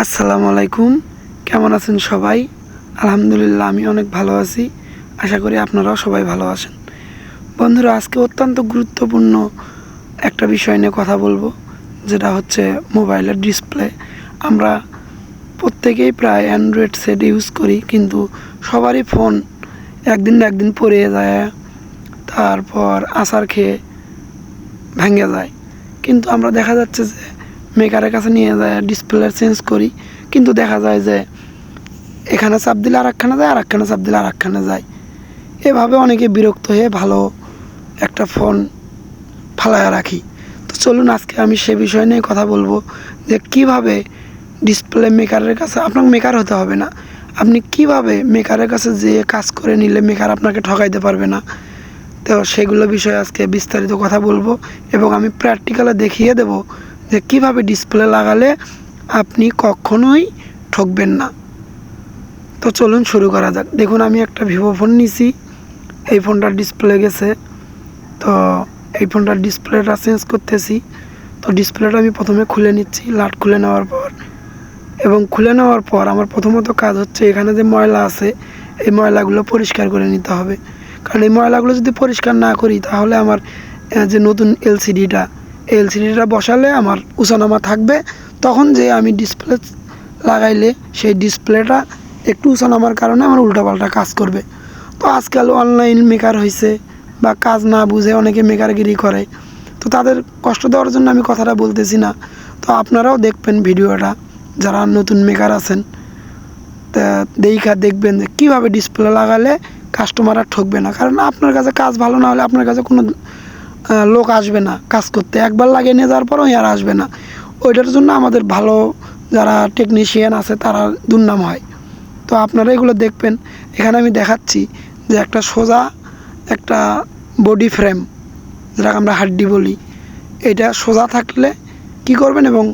আসসালামু আলাইকুম। কেমন আছেন সবাই? আলহামদুলিল্লাহ, আমি অনেক ভালো আছি। আশা করি আপনারাও সবাই ভালো আছেন। বন্ধুরা, আজকে অত্যন্ত গুরুত্বপূর্ণ একটা বিষয় নিয়ে কথা বলব, যেটা হচ্ছে মোবাইলের ডিসপ্লে। আমরা প্রত্যেকেই প্রায় অ্যান্ড্রয়েড সেট ইউজ করি, কিন্তু সবারই ফোন একদিন না একদিন পড়ে যায়, তারপর আসার খেয়ে ভেঙে যায়। কিন্তু আমরা দেখা যাচ্ছে যে মেকারের কাছে নিয়ে যায় ডিসপ্লে চেঞ্জ করি। কিন্তু দেখা যায় যে, এখানে চাপ দিলে আর একখানে যায় আর একখানে চাপ দিলে আর একখানে যায়। এভাবে অনেকে বিরক্ত হয়ে ভালো একটা ফোন ফালায়া রাখি। তো চলুন আজকে আমি সে বিষয় নিয়ে কথা বলব যে কীভাবে ডিসপ্লে মেকারের কাছে আপনার মেকার হতে হবে না। আপনি কীভাবে মেকারের কাছে যেয়ে কাজ করে নিলে মেকার আপনাকে ঠকাইতে পারবে না? তো সেগুলো বিষয়ে আজকে বিস্তারিত কথা বলব এবং আমি প্র্যাকটিক্যালে দেখিয়ে দেব যে কীভাবে ডিসপ্লে লাগালে আপনি কখনোই ঠকবেন না। তো চলুন শুরু করা যাক। দেখুন, আমি একটা ভিভো ফোন নিছি। এই ফোনটার ডিসপ্লে গেছে। তো এই ফোনটার ডিসপ্লেটা চেঞ্জ করতেছি। তো ডিসপ্লেটা আমি প্রথমে খুলে নিচ্ছি, লাট খুলে নেওয়ার পর। এবং খুলে নেওয়ার পর আমার প্রথমত কাজ হচ্ছে, এখানে যে ময়লা আছে, এই ময়লাগুলো পরিষ্কার করে নিতে হবে। কারণ এই ময়লাগুলো যদি পরিষ্কার না করি, তাহলে আমার যে নতুন এলসিডিটা এলসিডিটা বসালে আমার উঁচানামা থাকবে। তখন যে আমি ডিসপ্লে লাগাইলে সেই ডিসপ্লেটা একটু উঁচানামার কারণে আমার উল্টাপাল্টা কাজ করবে। তো আজকাল অনলাইন মেকার হয়েছে বা কাজ না বুঝে অনেকে মেকারগিরি করে। তো তাদের কষ্ট দেওয়ার জন্য আমি কথাটা বলতেছি না। তো আপনারাও দেখবেন ভিডিওটা, যারা নতুন মেকার আছেন। তা দেখা দেখবেন যে কীভাবে ডিসপ্লে লাগালে কাস্টমার আর ঠকবে না। কারণ আপনার কাছে কাজ ভালো না হলে আপনার কাছে কোনো লোক আসবে না কাজ করতে। একবার লাগিয়ে নিয়ে যাওয়ার পরও আর আসবে না। ওইটার জন্য আমাদের ভালো যারা টেকনিশিয়ান আছে, তারা দুর্নাম হয়। তো আপনারা এগুলো দেখবেন। এখানে আমি দেখাচ্ছি যে একটা সোজা একটা বডি ফ্রেম যেটাকে আমরা হাড্ডি বলি। এটা সোজা থাকলে কি করবেন এবং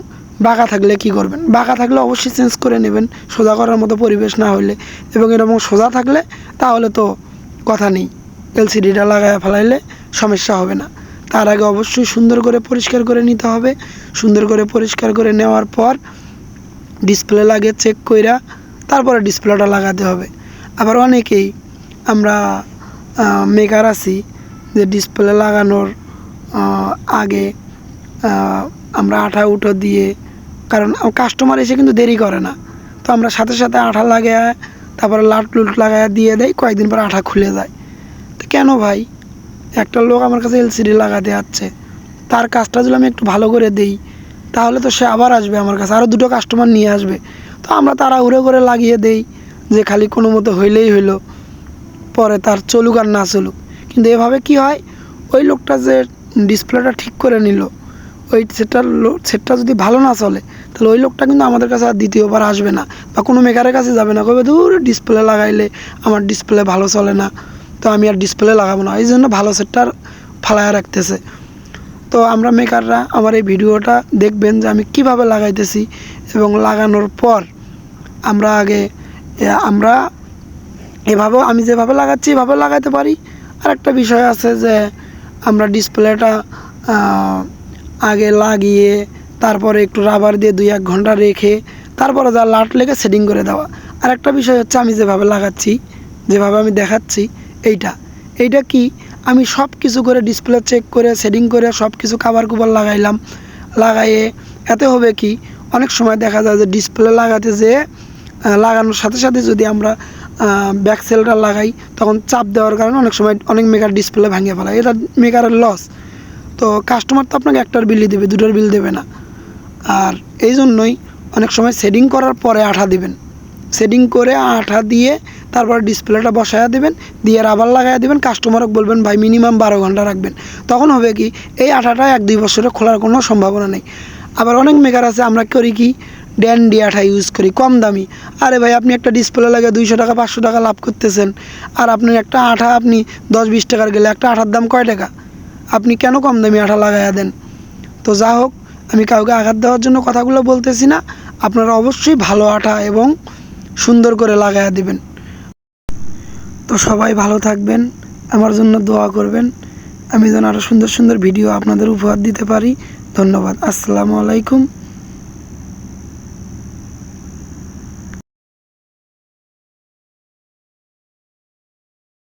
বাঁকা থাকলে কি করবেন? বাঁকা থাকলে অবশ্যই চেঞ্জ করে নেবেন। সোজা করার মতো পরিবেশ না হলে এবং এরকম সোজা থাকলে তাহলে তো কথা নেই। এলসিডিটা লাগায় ফেলাইলে সমস্যা হবে না। তার আগে অবশ্যই সুন্দর করে পরিষ্কার করে নিতে হবে। সুন্দর করে পরিষ্কার করে নেওয়ার পর ডিসপ্লে লাগে চেক কইরা তারপরে ডিসপ্লেটা লাগাতে হবে। আবার অনেকেই আমরা মেকার আছি যে ডিসপ্লে লাগানোর আগে আমরা আঠা উঠো দিয়ে, কারণ কাস্টমার এসে কিন্তু দেরি করে না। তো আমরা সাথে সাথে আঠা লাগায়, তারপরে লাট লুট লাগায় দিয়ে দেয়, কয়েকদিন পর আঠা খুলে যায়। তো কেন ভাই? একটা লোক আমার কাছে এলসিডি লাগাতে যাচ্ছে। তার কাজটা যদি আমি একটু ভালো করে দেই, তাহলে তো সে আবার আসবে আমার কাছে। আরও দুটো কাস্টমার নিয়ে আসবে। তো আমরা তারা উড়ে করে লাগিয়ে দেই যে খালি কোনো মতো হইলেই হইল, পরে তার চলুক আর না চলুক। কিন্তু এভাবে কি হয়? ওই লোকটা যে ডিসপ্লেটা ঠিক করে নিল, ওই সেটার সেটটা যদি ভালো না চলে, তাহলে ওই লোকটা কিন্তু আমাদের কাছে আর দ্বিতীয়বার আসবে না, বা কোনো মেকারের কাছে যাবে না। কবে? দূর ডিসপ্লে লাগাইলে আমার ডিসপ্লে ভালো চলে না। তো আমি আর ডিসপ্লে লাগাবো না। এই জন্য ভালো সেটটার ফালায় রাখতেছে। তো আমরা মেকাররা আমার এই ভিডিওটা দেখবেন যে আমি কীভাবে লাগাইতেছি এবং লাগানোর পর আমরা আগে আমরা এভাবেও, আমি যেভাবে লাগাচ্ছি এভাবে লাগাতে পারি। আর একটা বিষয় আছে যে আমরা ডিসপ্লেটা আগে লাগিয়ে তারপরে একটু রাবার দিয়ে দুই এক ঘণ্টা রেখে তারপরে যা লাট লেগে সেটিং করে দেওয়া। আর একটা বিষয় হচ্ছে আমি যেভাবে লাগাচ্ছি, যেভাবে আমি দেখাচ্ছি এইটা। এইটা কি? আমি সব কিছু করে ডিসপ্লে চেক করে সেটিং করে সব কিছু কাভার কুভার লাগাইলাম। লাগাইয়ে এতে হবে কি? অনেক সময় দেখা যায় যে ডিসপ্লে লাগাতে আহ, লাগানোর সাথে সাথে যদি আমরা ব্যাক সেলটা লাগাই তখন চাপ দেওয়ার কারণে অনেক সময় অনেক মেকার ডিসপ্লে ভাঙে ফেলায়। এটা মেকারের লস তো কাস্টমার তো আপনাকে একটার বিলই দেবে দুটোর বিল দেবে না। আর এই জন্যই অনেক সময় সেটিং করার পরে আঠা দিবেন। সেটিং করে আঠা দিয়ে তারপর ডিসপ্লেটা বসায়া দেবেন, দিয়ে রাবার লাগাইয়া দেবেন কাস্টমারকে বলবেন, ভাই মিনিমাম বারো ঘণ্টা রাখবেন। তখন হবে কি, এই আঠাটা এক দুই বছরে খোলার কোনো সম্ভাবনা নেই। আবার অনেক মেকার আছে, আমরা করি কি ড্যান্ডি আঠা ইউজ করি, কম দামি। আরে ভাই, আপনি একটা ডিসপ্লে লাগে দুইশো টাকা, পাঁচশো টাকা লাভ করতেছেন। আর আপনি একটা আঠা আপনি দশ বিশ টাকার গেলে, একটা আঠার দাম কয় টাকা? আপনি কেন কম দামি আঠা লাগাইয়া দেন? তো যা হোক আমি কাউকে আঘাত দেওয়ার জন্য কথাগুলো বলতেছি না। আপনারা অবশ্যই ভালো আঠা এবং সুন্দর করে লাগাইয়া দিবেন। তো সবাই ভালো থাকবেন, আমার জন্য দোয়া করবেন। আমি যেন আরও সুন্দর সুন্দর ভিডিও আপনাদের উপহার দিতে পারি। ধন্যবাদ। আসসালামু আলাইকুম।